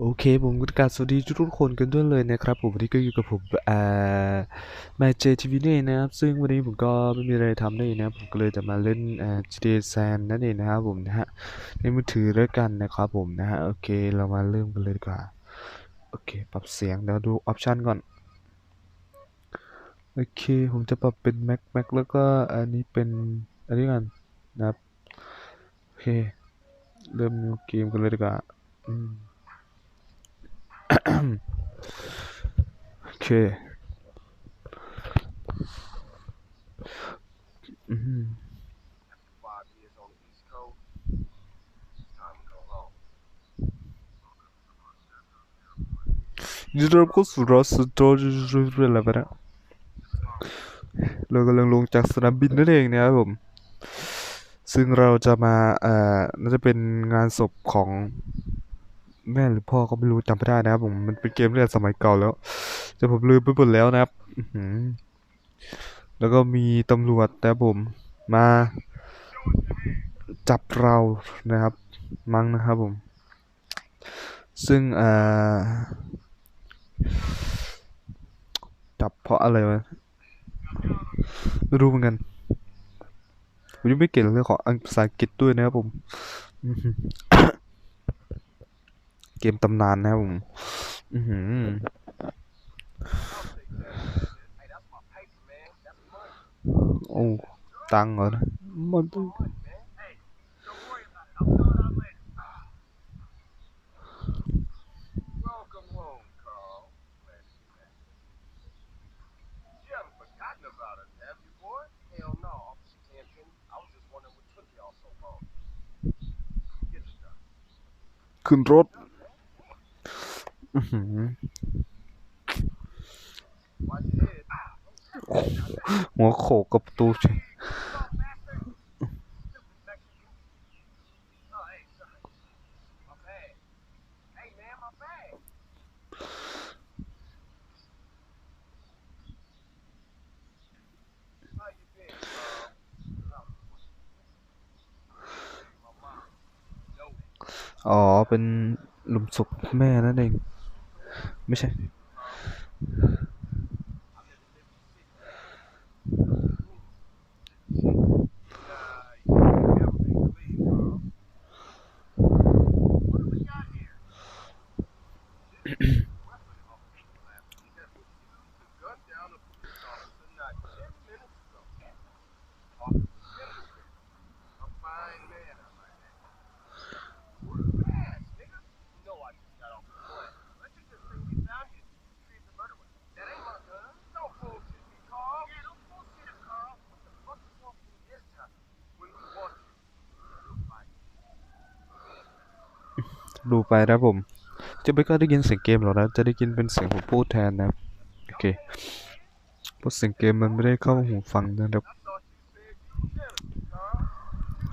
โอเคผมก็กราบสวัสดีทุกๆคนกันด้วยเลยนะครับผมวันนี้ก็อยู่กับผมอ่ามาเจทีวีนี่เองนะครับ ซึ่งวันนี้ผมก็ไม่มีอะไรทำนั่นเองนะผมก็เลยจะมาเล่นอ่า GTA San นั่นเองนะครับผมนะฮะในมือถือแล้วกันนะครับผมนะฮะโอเคเรามาเริ่มกันเลยดีกว่าโอเค ปรับเสียงเดี๋ยวดูออปชันก่อนโอเคผมจะปรับเป็น Mac Mac แล้วก็อันนี้เป็นอันนี้กันนะครับโอเคเริ่มเกมกันเลยดีกว่าอืม โอเคอืมยินดีต้อนรับเข้าสู่รอสโตร์เรื่องอะไรไปนะเรากำลังลงจากสนามบินนั่นเองนะครับผม ซึ่งเราจะมา เอ่อ น่าจะเป็นงานศพของ แม่หรือพ่อก็ไม่รู้จำไม่ได้นะครับผมมันเป็นเกมตั้งแต่สมัยเก่าแล้วแต่ผมลืมไปหมดแล้วนะครับแล้วก็มีตำรวจนะผมมาจับเรานะครับ มั้งนะครับผม ซึ่งอ่อจับเพราะอะไรวะไม่รู้เหมือนกันผมยังไม่เก่งเรื่องของอังภาษาอังกฤษด้วยนะครับผม เกมตำนานนะครับผมอืมโอ้ตังเหรอมันขึ้นรถ หัวโขกกับตูใช่อ๋อ เป็นหลุมศพแม่นั่นเอง ไดูไปนะผม จะไม่ก็ได้ยินเสียงเกมหรอกนะ จะได้ยินเป็นเสียงผมพูดแทนนะ โอเคเพราะเสียงเกมมันไม่ได้เข้าหูฟังนะครับ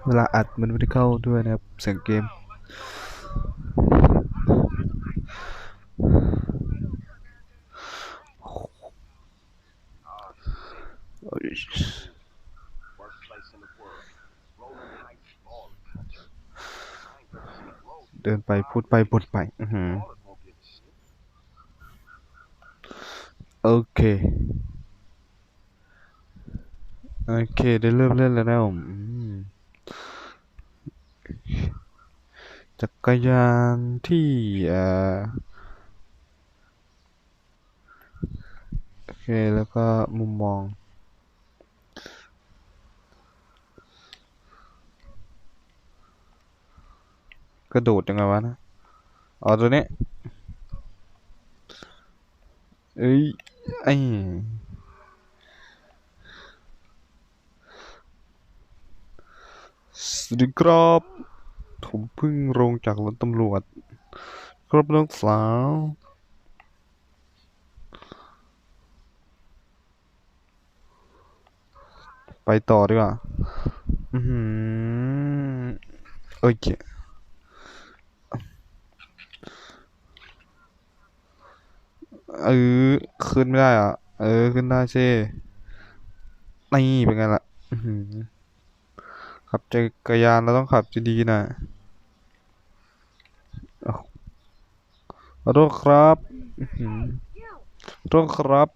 เวลาอัดมันไม่ได้เข้าด้วยนะครับ เสียงเกม Oh, เดินไปพูดไปบ่นไป อือหือโอเค โอเค ได้เริ่มเล่นแล้วนะผมจักรยานที่อ่อโอเค แล้วก็มุมมอง กระโดดยังไงวะนะอ๋อตัวนี้เอ้ยไอ้สวัสดีครับผมเพิ่งลงจากรถตำรวจ ครับน้องสาวไปต่อดีกว่า อือหือโอเค เออขึ้นไม่ได้อะ เออ ขึ้นได้ใช่นี่เป็นไงล่ะขับจักรยานเราต้องขับดีๆนะโอ้ขอโทษครับขอโทษครับ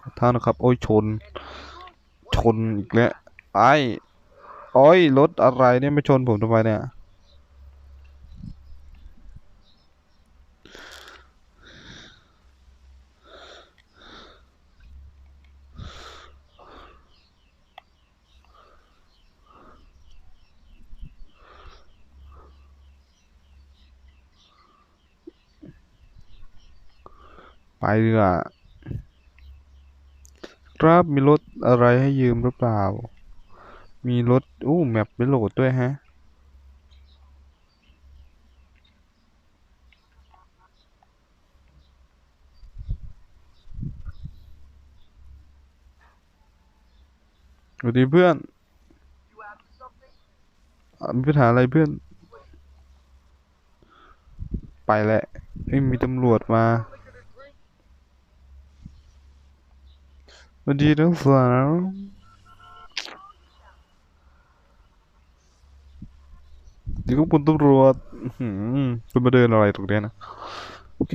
ขอโทษนะครับ โอ้ยชน ชนอีกแล้วไอ้โอ้ยรถอะไรเนี่ยไม่ชนผมทำไมเนี่ย ไปดีกว่าครับมีรถอะไรให้ยืมหรือเปล่า มีรถอู้แมปไม่โหลดด้วยฮะสวัสดีเพื่อน มีปัญหาอะไรเพื่อน ไปแหละไม่มีตำรวจมา สวัสดีทั้งสาวเดี๋ยวก็ปุ่นตำรวจอื้อหือคุณมาเดินอะไรตรงนี้นะโอเค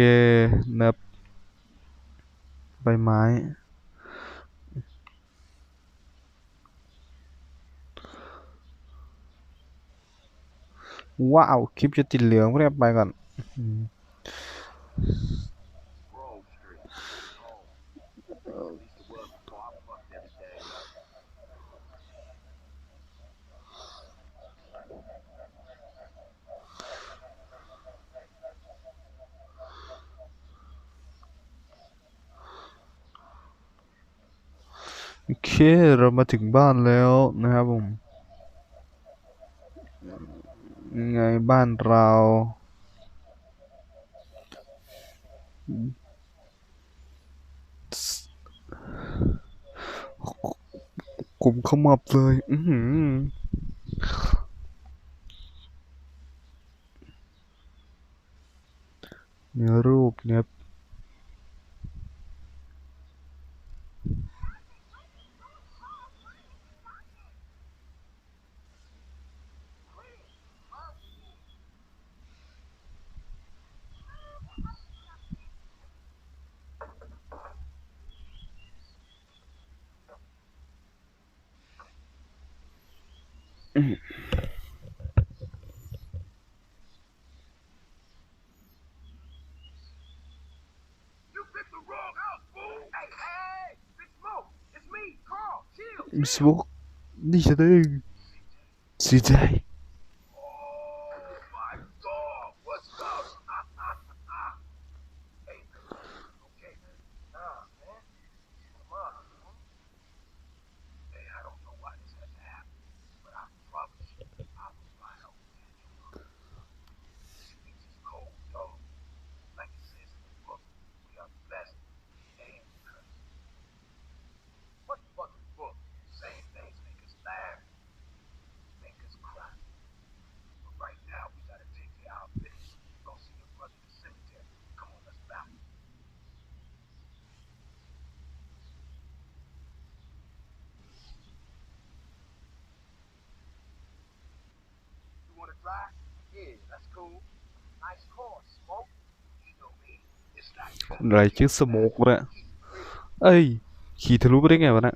นับใบไม้ ว้าว คลิปจะติดเหลืองเรียบไปก่อน โอเค เรามาถึงบ้านแล้วนะครับผมยังไงบ้านเรา กลุ่มขมับเลย อือหือมีรูปเนี่ย You picked the wrong house, fool! Hey, hey! Big Smoke! It's me, Carl! Chill! มิสบุกนี่ฉันเอ งสีใจ Oh my อะไรชื่อสโมกวะเนี่ยเอ้ย ขี่ทะลุไปได้ไงวะเนี่ย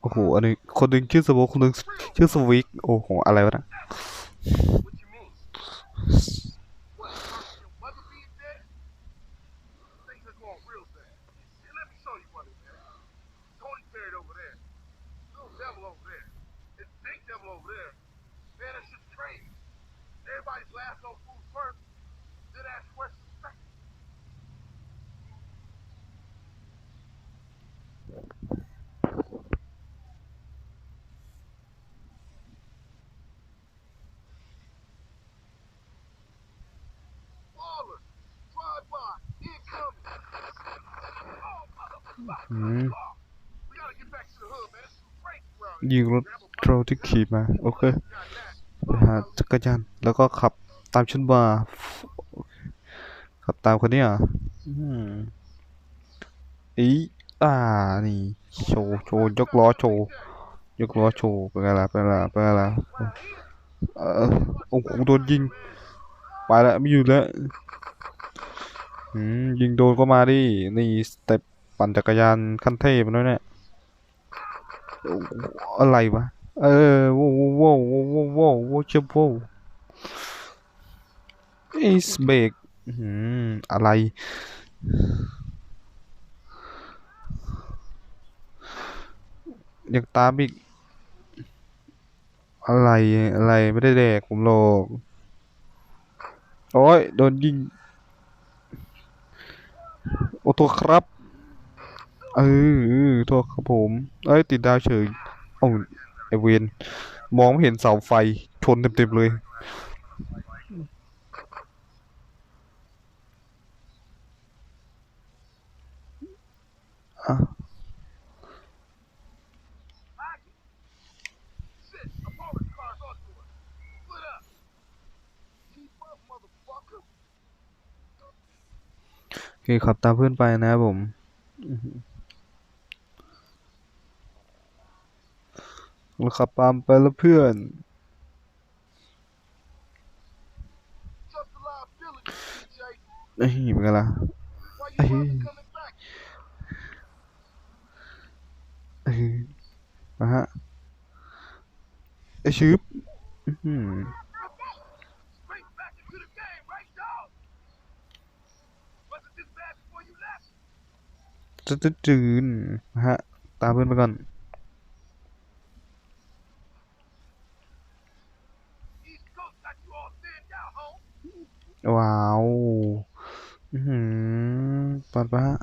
โอ้โห อันนี้คนหนึ่งชื่อสโมกคนหนึ่งชื่อสวิก โอ้โห อะไรวะนะ ยิงรถโทรที่ขี่มา โอเคไปหาจักรยานแล้วก็ขับตามฉันมาขับตามคนนี้ออืมอีอ่านี่โชว์โชว์ยกล้อโชว์ยกล้อโชว์เป็นไงล่ะเป็นไงล่ะเป็นไงล่ะเออโอ้โหโดนยิงไปแล้วไม่อยู่แล้วอืมยิงโดนก็มาดินี่สเต็ป ปั่นจักรยานขั้นเทพมันด้วยเนี่ยอะไรวะ เออโว้วโว้วโว้วโว้วโว้วโวเชฟโว้วอ้สเบกอื้อะไรยังตามอีก อะไรอะไรไม่ได้แดกผมหรอกโอ้ย โดนยิง โอ้โทษครับ เออเออโทษครับผม เอ้ยติดดาวเฉยเอ้าไอเวนมองไม่เห็นเสาไฟชนเต็มๆเลยอะโอเคขับตามเพื่อนไปนะครับผม มันขับตามไปแล้วเพื่อน ไอ้หีบกันละไอ้นะฮะ ไอ้ชืบจะจืนนะฮะ ตามเพื่อนไปก่อน out, home. ว้าว